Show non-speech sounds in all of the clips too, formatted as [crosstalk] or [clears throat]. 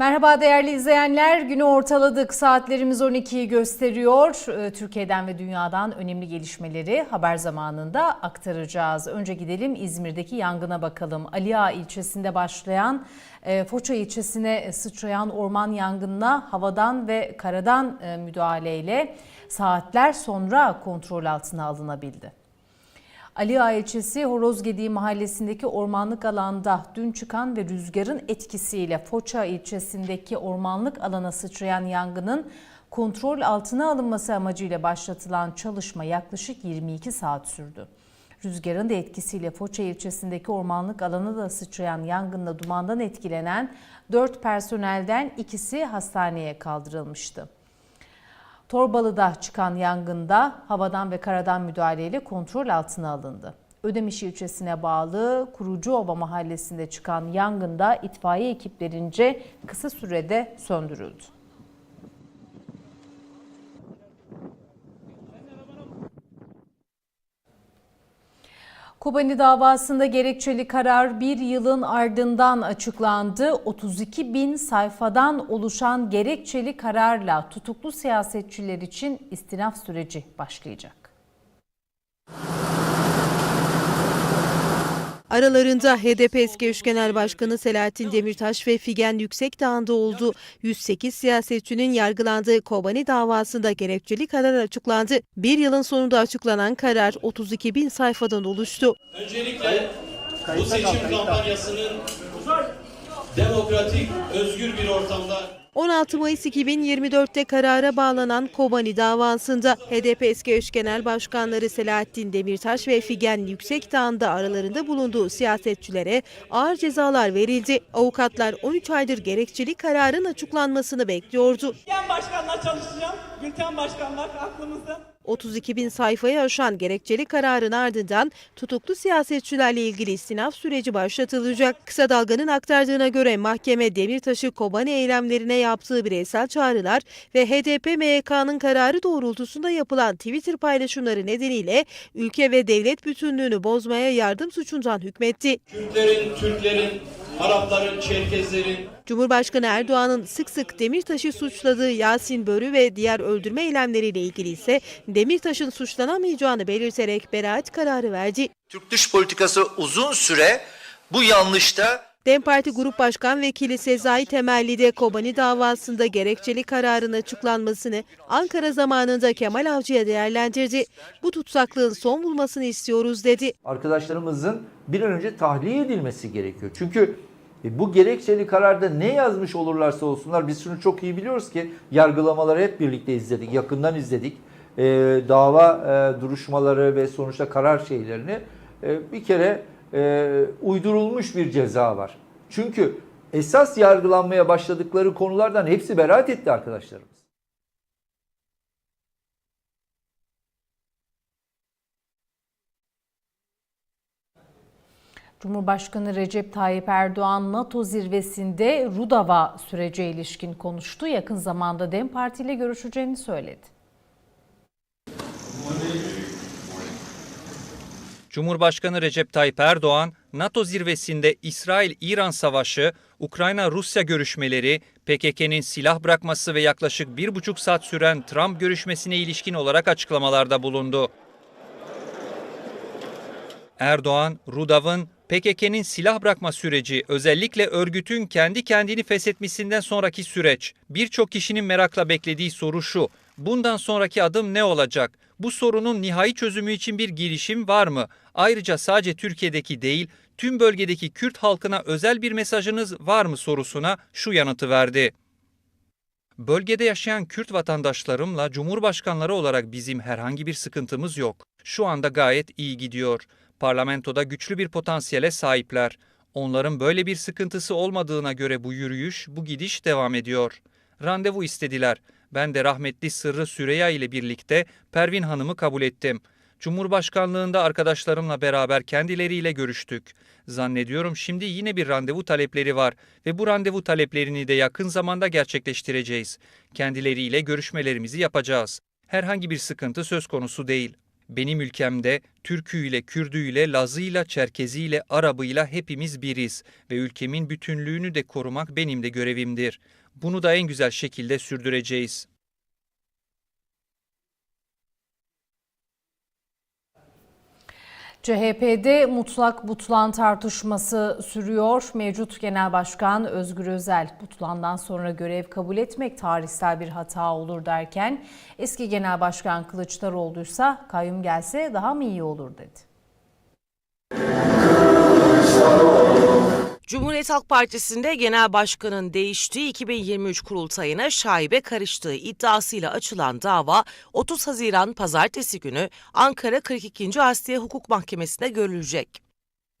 Merhaba değerli izleyenler. Günü ortaladık. Saatlerimiz 12'yi gösteriyor. Ee, Türkiye'den ve dünyadan önemli gelişmeleri haber zamanında aktaracağız. Önce gidelim İzmir'deki yangına bakalım. Aliağa ilçesinde başlayan e, Foça ilçesine sıçrayan orman yangınına havadan ve karadan e, müdahaleyle saatler sonra kontrol altına alınabildi. Ali Ağa ilçesi Horozgediği mahallesindeki ormanlık alanda dün çıkan ve rüzgarın etkisiyle Foça ilçesindeki ormanlık alana sıçrayan yangının kontrol altına alınması amacıyla başlatılan çalışma yaklaşık 22 saat sürdü. Rüzgarın da etkisiyle Foça ilçesindeki ormanlık alana da sıçrayan yangında dumandan etkilenen 4 personelden ikisi hastaneye kaldırılmıştı. Torbalı'da çıkan yangında havadan ve karadan müdahaleyle kontrol altına alındı. Ödemiş ilçesine bağlı Kurucuova mahallesinde çıkan yangında itfaiye ekiplerince kısa sürede söndürüldü. Kobani davasında gerekçeli karar bir yılın ardından açıklandı. 32 bin sayfadan oluşan gerekçeli kararla tutuklu siyasetçiler için istinaf süreci başlayacak. Aralarında HDP eski eş genel başkanı Selahattin Demirtaş ve Figen Yüksekdağ'ında oldu. 108 siyasetçinin yargılandığı Kobani davasında gerekçeli karar açıklandı. Bir yılın sonunda açıklanan karar 32 bin sayfadan oluştu. Öncelikle bu seçim kampanyasının demokratik, özgür bir ortamda 16 Mayıs 2024'te karara bağlanan Kobani davasında HDP eski eş genel başkanları Selahattin Demirtaş ve Figen Yüksekdağ'ında aralarında bulunduğu siyasetçilere ağır cezalar verildi. Avukatlar 13 aydır gerekçeli kararın açıklanmasını bekliyordu. Gülten Başkan'la çalışacağım. Gülten Başkan'la aklımızda. 32 bin sayfayı aşan gerekçeli kararın ardından tutuklu siyasetçilerle ilgili istinaf süreci başlatılacak. Kısa Dalga'nın aktardığına göre mahkeme Demirtaş'ı Kobani eylemlerine yaptığı bireysel çağrılar ve HDP MYK'nın kararı doğrultusunda yapılan Twitter paylaşımları nedeniyle ülke ve devlet bütünlüğünü bozmaya yardım suçundan hükmetti. Kürtlerin, Türklerin, Arapların, Çerkezlerin, Cumhurbaşkanı Erdoğan'ın sık sık Demirtaş'ı suçladığı Yasin Börü ve diğer öldürme eylemleriyle ilgili ise Demirtaş'ın suçlanamayacağını belirterek beraat kararı verdi. Türk dış politikası uzun süre bu yanlışta DEM Parti Grup Başkan Vekili Sezai Temelli de Kobani davasında gerekçeli kararın açıklanmasını Ankara zamanında Kemal Avcı'ya değerlendirdi. Bu tutsaklığın son bulmasını istiyoruz dedi. arkadaşlarımızın bir an önce tahliye edilmesi gerekiyor. Çünkü e, bu gerekçeli kararda ne yazmış olurlarsa olsunlar biz şunu çok iyi biliyoruz ki yargılamaları hep birlikte izledik, yakından izledik. E, dava e, duruşmaları ve sonuçta karar şeylerini e, bir kere e, uydurulmuş bir ceza var. Çünkü esas yargılanmaya başladıkları konulardan hepsi beraat etti arkadaşlarımız. Cumhurbaşkanı Recep Tayyip Erdoğan NATO zirvesinde Rudava sürece ilişkin konuştu. Yakın zamanda DEM Parti ile görüşeceğini söyledi. Cumhurbaşkanı Recep Tayyip Erdoğan, NATO zirvesinde İsrail-İran savaşı, Ukrayna-Rusya görüşmeleri, PKK'nın silah bırakması ve yaklaşık bir buçuk saat süren Trump görüşmesine ilişkin olarak açıklamalarda bulundu. Erdoğan, Rudav'ın PKK'nın silah bırakma süreci, özellikle örgütün kendi kendini feshetmesinden sonraki süreç. Birçok kişinin merakla beklediği soru şu, bundan sonraki adım ne olacak? Bu sorunun nihai çözümü için bir girişim var mı? Ayrıca sadece Türkiye'deki değil, tüm bölgedeki Kürt halkına özel bir mesajınız var mı sorusuna şu yanıtı verdi. Bölgede yaşayan Kürt vatandaşlarımla Cumhurbaşkanları olarak bizim herhangi bir sıkıntımız yok. Şu anda gayet iyi gidiyor. Parlamentoda güçlü bir potansiyele sahipler. Onların böyle bir sıkıntısı olmadığına göre bu yürüyüş, bu gidiş devam ediyor. Randevu istediler. Ben de rahmetli Sırrı Süreya ile birlikte Pervin Hanım'ı kabul ettim. Cumhurbaşkanlığında arkadaşlarımla beraber kendileriyle görüştük. Zannediyorum şimdi yine bir randevu talepleri var ve bu randevu taleplerini de yakın zamanda gerçekleştireceğiz. Kendileriyle görüşmelerimizi yapacağız. Herhangi bir sıkıntı söz konusu değil. Benim ülkemde Türküyle, Kürdüyle, Lazıyla, Çerkeziyle, Arabıyla hepimiz biriz ve ülkemin bütünlüğünü de korumak benim de görevimdir. Bunu da en güzel şekilde sürdüreceğiz. CHP'de mutlak butlan tartışması sürüyor. Mevcut Genel Başkan Özgür Özel butlandan sonra görev kabul etmek tarihsel bir hata olur derken eski Genel Başkan Kılıçdaroğlu'ysa kayyum gelse daha mı iyi olur dedi. Cumhuriyet Halk Partisi'nde genel başkanın değiştiği 2023 kurultayına şaibe karıştığı iddiasıyla açılan dava 30 Haziran pazartesi günü Ankara 42. Asliye Hukuk Mahkemesi'nde görülecek.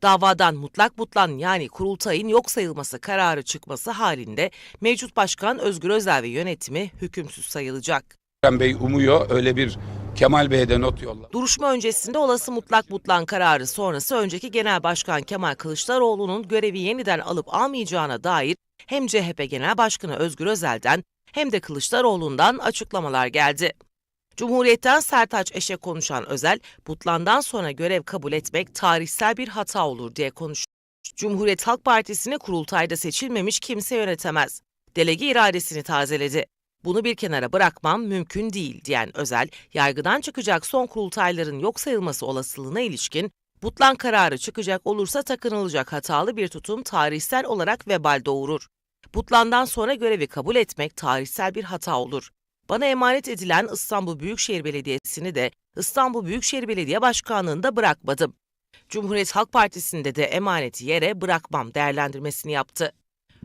Davadan mutlak butlan yani kurultayın yok sayılması kararı çıkması halinde mevcut başkan Özgür Özel ve yönetimi hükümsüz sayılacak. Bey umuyor öyle bir Kemal Bey'e de not yolla. Duruşma öncesinde olası mutlak butlan kararı sonrası önceki Genel Başkan Kemal Kılıçdaroğlu'nun görevi yeniden alıp almayacağına dair hem CHP Genel Başkanı Özgür Özel'den hem de Kılıçdaroğlu'ndan açıklamalar geldi. Cumhuriyet'ten Sertaç Eş'e konuşan Özel, butlandan sonra görev kabul etmek tarihsel bir hata olur diye konuştu. Cumhuriyet Halk Partisi'ni kurultayda seçilmemiş kimse yönetemez. Delege iradesini tazeledi. Bunu bir kenara bırakmam mümkün değil diyen Özel, yargıdan çıkacak son kurultayların yok sayılması olasılığına ilişkin butlan kararı çıkacak olursa takınılacak hatalı bir tutum tarihsel olarak vebal doğurur. Butlandan sonra görevi kabul etmek tarihsel bir hata olur. Bana emanet edilen İstanbul Büyükşehir Belediyesi'ni de İstanbul Büyükşehir Belediye Başkanlığı'nda bırakmadım. Cumhuriyet Halk Partisi'nde de emaneti yere bırakmam değerlendirmesini yaptı.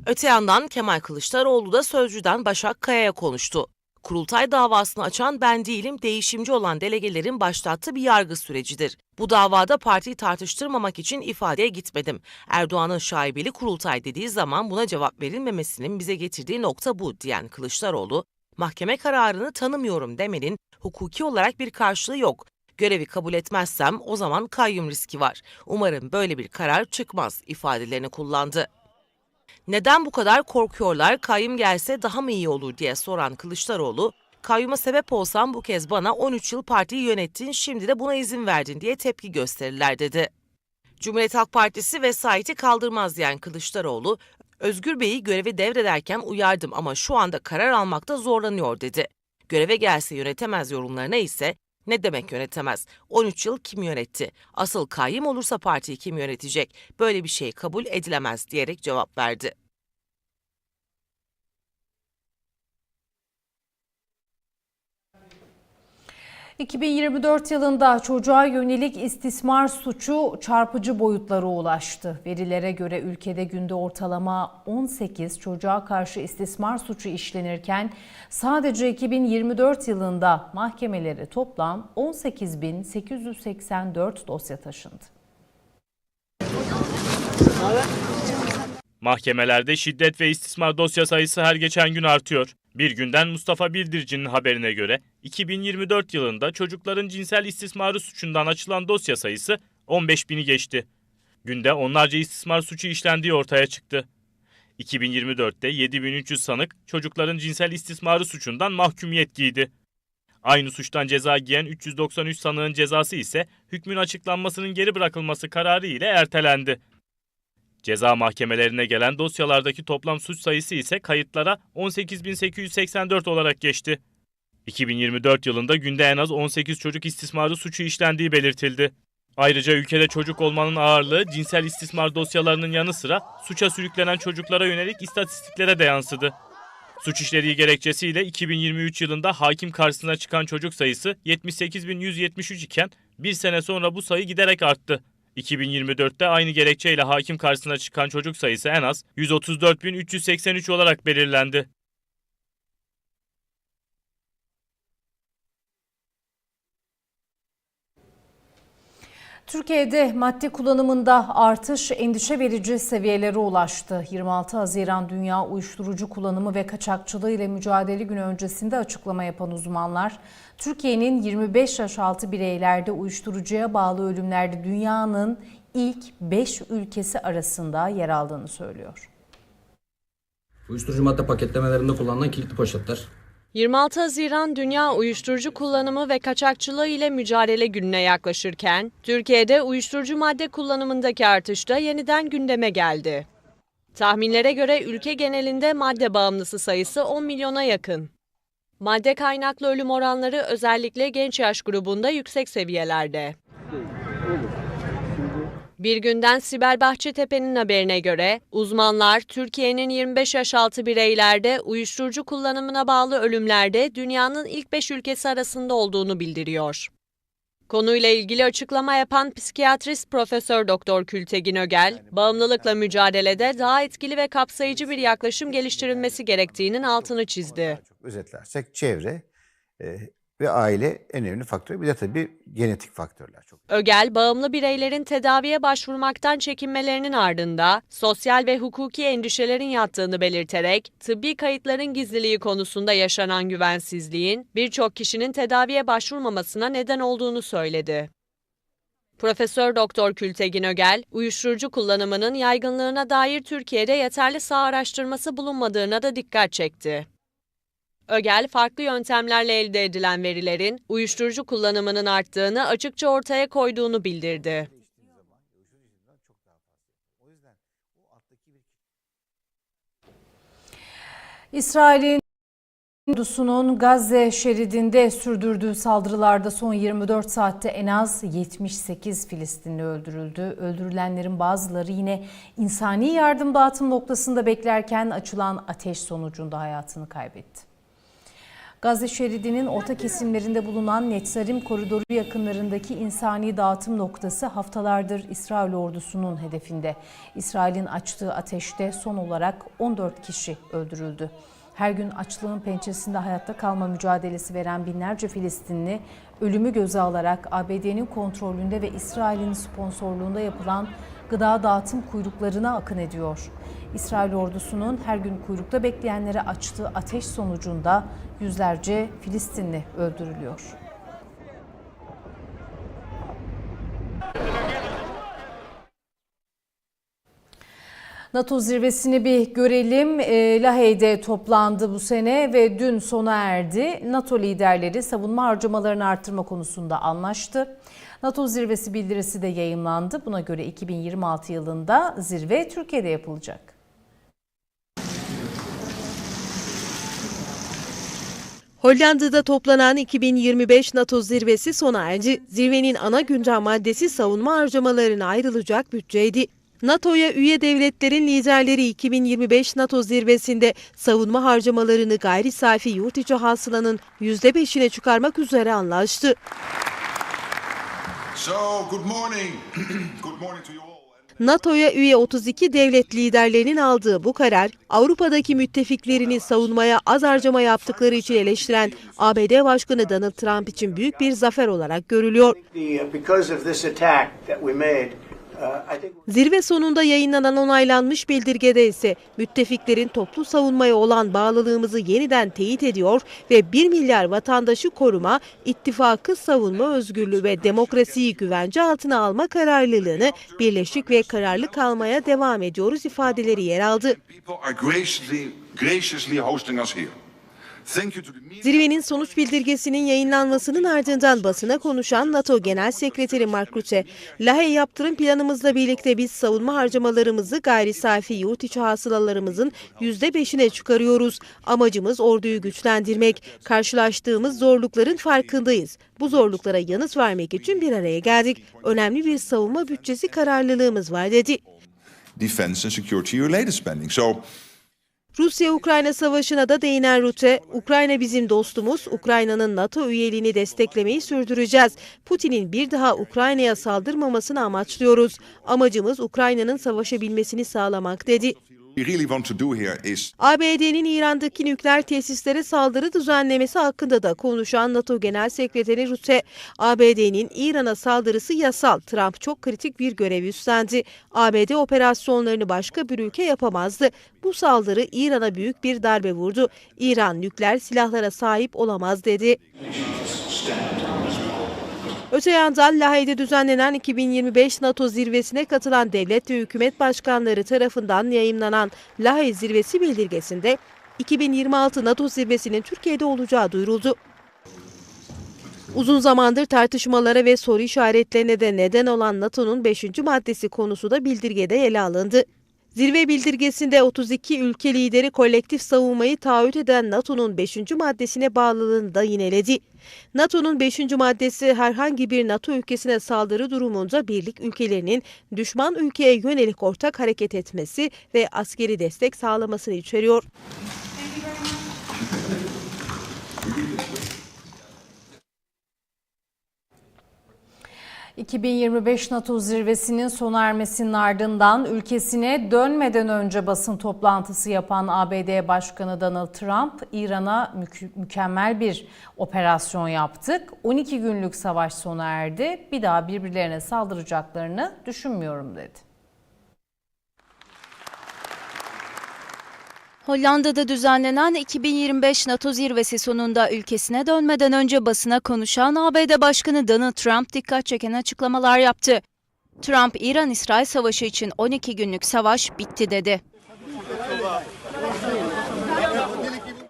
Öte yandan Kemal Kılıçdaroğlu da Sözcü'den Başak Kaya'ya konuştu. Kurultay davasını açan ben değilim, değişimci olan delegelerin başlattığı bir yargı sürecidir. Bu davada partiyi tartıştırmamak için ifadeye gitmedim. Erdoğan'ın şaibeli kurultay dediği zaman buna cevap verilmemesinin bize getirdiği nokta bu diyen Kılıçdaroğlu, mahkeme kararını tanımıyorum demenin hukuki olarak bir karşılığı yok. Görevi kabul etmezsem o zaman kayyum riski var. Umarım böyle bir karar çıkmaz ifadelerini kullandı. Neden bu kadar korkuyorlar, kayyum gelse daha mı iyi olur diye soran Kılıçdaroğlu, kayyuma sebep olsam bu kez bana 13 yıl partiyi yönettin, şimdi de buna izin verdin diye tepki gösterirler dedi. Cumhuriyet Halk Partisi vesayeti kaldırmaz diyen Kılıçdaroğlu, Özgür Bey'i görevi devrederken uyardım ama şu anda karar almakta zorlanıyor dedi. Göreve gelse yönetemez yorumlarına ise ne demek yönetemez? 13 yıl kim yönetti? Asıl kayyum olursa partiyi kim yönetecek? Böyle bir şey kabul edilemez diyerek cevap verdi. ...2024 yılında çocuğa yönelik istismar suçu çarpıcı boyutlara ulaştı. Verilere göre ülkede günde ortalama 18 çocuğa karşı istismar suçu işlenirken... ...sadece 2024 yılında mahkemelere toplam 18.884 dosya taşındı. Mahkemelerde şiddet ve istismar dosya sayısı her geçen gün artıyor. Bir günden Mustafa Bildirici'nin haberine göre 2024 yılında çocukların cinsel istismarı suçundan açılan dosya sayısı 15 bini geçti. Günde onlarca istismar suçu işlendiği ortaya çıktı. 2024'te 7300 sanık çocukların cinsel istismarı suçundan mahkumiyet giydi. Aynı suçtan ceza giyen 393 sanığın cezası ise hükmün açıklanmasının geri bırakılması kararı ile ertelendi. Ceza mahkemelerine gelen dosyalardaki toplam suç sayısı ise kayıtlara 18.884 olarak geçti. 2024 yılında günde en az 18 çocuk istismarı suçu işlendiği belirtildi. Ayrıca ülkede çocuk olmanın ağırlığı cinsel istismar dosyalarının yanı sıra suça sürüklenen çocuklara yönelik istatistiklere de yansıdı. Suç işlediği gerekçesiyle 2023 yılında hakim karşısına çıkan çocuk sayısı 78.173 iken bir sene sonra bu sayı giderek arttı. 2024'te aynı gerekçeyle hakim karşısına çıkan çocuk sayısı en az 134.383 olarak belirlendi. Türkiye'de madde kullanımında artış endişe verici seviyelere ulaştı. 26 Haziran Dünya Uyuşturucu Kullanımı ve Kaçakçılığı ile Mücadele Günü öncesinde açıklama yapan uzmanlar, Türkiye'nin 25 yaş altı bireylerde uyuşturucuya bağlı ölümlerde dünyanın ilk 5 ülkesi arasında yer aldığını söylüyor. Uyuşturucu madde paketlemelerinde kullanılan kilitli poşetler. 26 Haziran Dünya Uyuşturucu Kullanımı ve Kaçakçılığı ile Mücadele Günü'ne yaklaşırken, Türkiye'de uyuşturucu madde kullanımındaki artış da yeniden gündeme geldi. Tahminlere göre ülke genelinde madde bağımlısı sayısı 10 milyona yakın. Madde kaynaklı ölüm oranları özellikle genç yaş grubunda yüksek seviyelerde. Bir günden Sibel Bahçetepe'nin haberine göre uzmanlar Türkiye'nin 25 yaş altı bireylerde uyuşturucu kullanımına bağlı ölümlerde dünyanın ilk 5 ülkesi arasında olduğunu bildiriyor. Konuyla ilgili açıklama yapan psikiyatrist Profesör Doktor Kültegin Ögel, bağımlılıkla mücadelede daha etkili ve kapsayıcı bir yaklaşım geliştirilmesi gerektiğinin altını çizdi. Özetlersek çevre e, ve aile en önemli faktör. Bir de tabii genetik faktörler çok. Ögel, bağımlı bireylerin tedaviye başvurmaktan çekinmelerinin ardında sosyal ve hukuki endişelerin yattığını belirterek, tıbbi kayıtların gizliliği konusunda yaşanan güvensizliğin birçok kişinin tedaviye başvurmamasına neden olduğunu söyledi. Profesör Doktor Kültegin Ögel, uyuşturucu kullanımının yaygınlığına dair Türkiye'de yeterli saha araştırması bulunmadığına da dikkat çekti. Ögel, farklı yöntemlerle elde edilen verilerin uyuşturucu kullanımının arttığını açıkça ortaya koyduğunu bildirdi. İsrail'in ordusunun Gazze şeridinde sürdürdüğü saldırılarda son 24 saatte en az 78 Filistinli öldürüldü. Öldürülenlerin bazıları yine insani yardım dağıtım noktasında beklerken açılan ateş sonucunda hayatını kaybetti. Gazze şeridinin orta kesimlerinde bulunan Netzarim koridoru yakınlarındaki insani dağıtım noktası haftalardır İsrail ordusunun hedefinde. İsrail'in açtığı ateşte son olarak 14 kişi öldürüldü. Her gün açlığın pençesinde hayatta kalma mücadelesi veren binlerce Filistinli ölümü göze alarak ABD'nin kontrolünde ve İsrail'in sponsorluğunda yapılan gıda dağıtım kuyruklarına akın ediyor. İsrail ordusunun her gün kuyrukta bekleyenlere açtığı ateş sonucunda yüzlerce Filistinli öldürülüyor. NATO zirvesini bir görelim. E, Lahey'de toplandı bu sene ve dün sona erdi. NATO liderleri savunma harcamalarını arttırma konusunda anlaştı. NATO zirvesi bildirisi de yayımlandı. Buna göre 2026 yılında zirve Türkiye'de yapılacak. Hollanda'da toplanan 2025 NATO zirvesi sona erdi. Zirvenin ana gündem maddesi savunma harcamalarına ayrılacak bütçeydi. NATO'ya üye devletlerin liderleri 2025 NATO zirvesinde savunma harcamalarını gayri safi yurt içi hasılanın %5'ine çıkarmak üzere anlaştı. So, good morning. [clears throat] good morning to you all. NATO'ya üye 32 devlet liderlerinin aldığı bu karar, Avrupa'daki müttefiklerini savunmaya az harcama yaptıkları için eleştiren ABD Başkanı Donald Trump için büyük bir zafer olarak görülüyor. Zirve sonunda yayınlanan onaylanmış bildirgede ise müttefiklerin toplu savunmaya olan bağlılığımızı yeniden teyit ediyor ve 1 milyar vatandaşı koruma, ittifakı savunma özgürlüğü ve demokrasiyi güvence altına alma kararlılığını birleşik ve kararlı kalmaya devam ediyoruz ifadeleri yer aldı. Zirvenin sonuç bildirgesinin yayınlanmasının ardından basına konuşan NATO Genel Sekreteri Mark Rutte, Lahey yaptırım planımızla birlikte biz savunma harcamalarımızı gayri safi yurt içi hasılalarımızın %5'ine çıkarıyoruz. Amacımız orduyu güçlendirmek. Karşılaştığımız zorlukların farkındayız. Bu zorluklara yanıt vermek için bir araya geldik. Önemli bir savunma bütçesi kararlılığımız var dedi. Defense and security related spending. So, Rusya-Ukrayna savaşına da değinen Rutte, Ukrayna bizim dostumuz, Ukrayna'nın NATO üyeliğini desteklemeyi sürdüreceğiz. Putin'in bir daha Ukrayna'ya saldırmamasını amaçlıyoruz. Amacımız Ukrayna'nın savaşabilmesini sağlamak dedi. ABD'nin İran'daki nükleer tesislere saldırı düzenlemesi hakkında da konuşan NATO Genel Sekreteri Rutte, ABD'nin İran'a saldırısı yasal. Trump çok kritik bir görev üstlendi. ABD operasyonlarını başka bir ülke yapamazdı. Bu saldırı İran'a büyük bir darbe vurdu. İran nükleer silahlara sahip olamaz dedi. Öte yandan Lahey'de düzenlenen 2025 NATO zirvesine katılan devlet ve hükümet başkanları tarafından yayımlanan Lahey zirvesi bildirgesinde 2026 NATO zirvesinin Türkiye'de olacağı duyuruldu. Uzun zamandır tartışmalara ve soru işaretlerine de neden olan NATO'nun 5. maddesi konusu da bildirgede ele alındı. Zirve bildirgesinde 32 ülke lideri kolektif savunmayı taahhüt eden NATO'nun 5. maddesine bağlılığını da yineledi. NATO'nun 5. maddesi herhangi bir NATO ülkesine saldırı durumunda birlik ülkelerinin düşman ülkeye yönelik ortak hareket etmesi ve askeri destek sağlamasını içeriyor. 2025 NATO zirvesinin sona ermesinin ardından ülkesine dönmeden önce basın toplantısı yapan ABD Başkanı Donald Trump, İran'a mük- mükemmel bir operasyon yaptık. 12 günlük savaş sona erdi. Bir daha birbirlerine saldıracaklarını düşünmüyorum dedi. Hollanda'da düzenlenen 2025 NATO zirvesi sonunda ülkesine dönmeden önce basına konuşan ABD Başkanı Donald Trump dikkat çeken açıklamalar yaptı. Trump, İran-İsrail savaşı için 12 günlük savaş bitti dedi.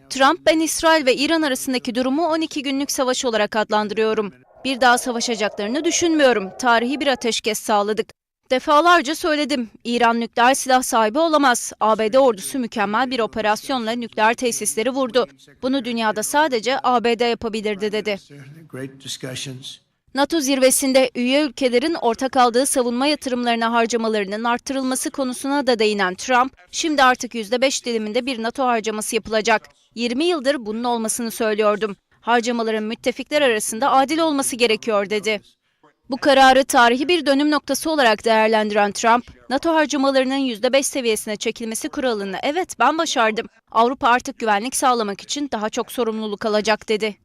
Trump, ben İsrail ve İran arasındaki durumu 12 günlük savaş olarak adlandırıyorum. Bir daha savaşacaklarını düşünmüyorum. Tarihi bir ateşkes sağladık. Defalarca söyledim. İran nükleer silah sahibi olamaz. ABD ordusu mükemmel bir operasyonla nükleer tesisleri vurdu. Bunu dünyada sadece ABD yapabilirdi dedi. NATO zirvesinde üye ülkelerin ortak aldığı savunma yatırımlarına harcamalarının arttırılması konusuna da değinen Trump, şimdi artık %5 diliminde bir NATO harcaması yapılacak. 20 yıldır bunun olmasını söylüyordum. Harcamaların müttefikler arasında adil olması gerekiyor dedi. Bu kararı tarihi bir dönüm noktası olarak değerlendiren Trump, NATO harcamalarının %5 seviyesine çekilmesi kuralını evet ben başardım. Avrupa artık güvenlik sağlamak için daha çok sorumluluk alacak dedi.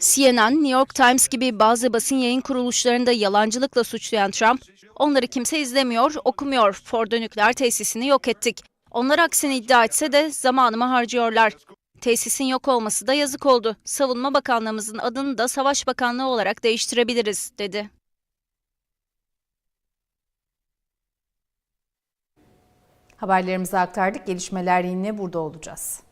CNN, New York Times gibi bazı basın yayın kuruluşlarını da yalancılıkla suçlayan Trump, onları kimse izlemiyor, okumuyor, Fordo nükleer tesisini yok ettik. Onlar aksini iddia etse de zamanımı harcıyorlar. Tesisin yok olması da yazık oldu. Savunma Bakanlığımızın adını da Savaş Bakanlığı olarak değiştirebiliriz, dedi. Haberlerimizi aktardık. Gelişmeler yine burada olacağız.